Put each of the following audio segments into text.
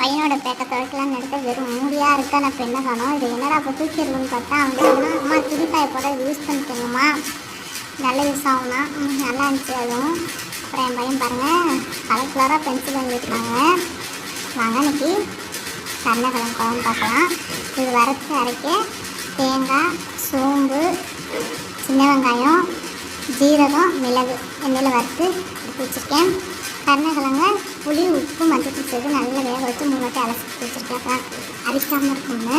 பையனோட பேட்டை துவைக்கலாம்னு எடுத்து வெறும் மூடியாக இருக்க? நான் இப்போ என்ன காணும்? இது என்னடா இப்போ தூக்கிடணும்னு பார்த்தா அவங்க சொன்னா, அம்மா துணிக்காய போட யூஸ் பண்ணிக்கோங்கம்மா நல்ல யூஸ் ஆகும்னா நல்லா இருந்துச்சு அதுவும். அப்புறம் என் பையன் பாருங்கள் கலர் கலராக பென்சில் வாங்கியிருக்காங்க வாங்க இன்னைக்கு கருணக்கிழங்கு குழம்பு பார்க்கலாம். இது வறுத்து அரைக்க தேங்காய் சோம்பு சின்ன வெங்காயம் ஜீரகம் மிளகு. எண்ணெயில் வறுத்து எடுத்து வச்சுருக்கேன். கருணக்கிழங்க புளி உப்பு மஞ்சள் சேர்த்து நல்லா வேக வச்சு மூணு வாட்டி அலசி வச்சுருக்கேன். அரிக்காமல் இருக்கும்னு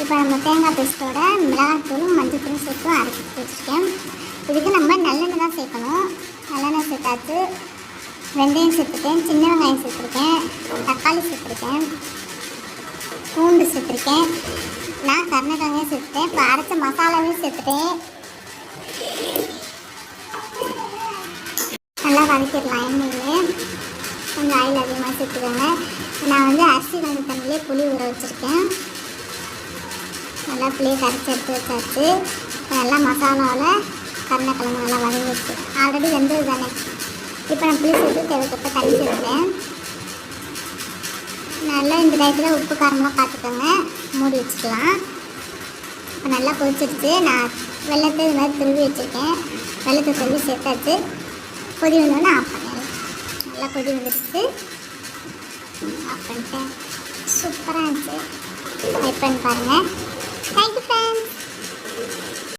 இப்போ நம்ம தேங்காய் பேஸ்ட்டோட மிளகாத்தூளும் மஞ்சத்தூளும் சேர்த்து அரைச்சி வச்சுருக்கேன். இதுக்கு நம்ம நல்லெண்ணெய் தான் சேர்க்கணும். நல்லெண்ணெய் சேர்த்தாச்சு. வெந்தயம் சேர்த்துருக்கேன். சின்ன வெங்காயம் சேர்த்துருக்கேன். தக்காளி சேர்த்துருக்கேன். பூண்டு சேர்த்துருக்கேன். நான் கருணக்கிழங்கையும் சேர்த்துட்டேன். இப்போ அரைச்ச மசாலாவையும் சேர்த்துட்டேன். நல்லா வதக்கிடலாம். எண்ணெயிலே கொஞ்சம் ஆயில் அதிகமாக சேர்த்துக்கோங்க. நான் வந்து அரிசி கலந்து தண்ணியிலே புளி ஊற வச்சுருக்கேன். நல்லா புளியை கரைச்சி எடுத்து வச்சாச்சு. நல்லா மசாலாவில் கருணக்கிழங்கு நல்லா வதங்கிடுச்சு ஆல்ரெடி வெந்தது தானே. இப்போ நான் புளி சேர்த்து தேவைக்கப்ப தண்ணி சேர்த்துட்டேன் நல்லா இந்த டயத்தில் உப்பு காரமாக பார்த்துக்கோங்க. மூடி வச்சுக்கலாம். இப்போ நல்லா கொதிச்சிருச்சு. நான் வெள்ளத்தை இது மாதிரி திருவி வச்சுருக்கேன். வெள்ளத்தை திருவி சேர்த்தாச்சு. கொதி வந்தோடனே ஆஃப் பண்ணிடலாம் நல்லா கொதி வந்துடுச்சு. ஆஃப் பண்ணிட்டேன். சூப்பராக இருந்துச்சு. ட்ரை பண்ணி பாருங்கள் தேங்க்யூ ஃப்ரெண்ட்ஸ்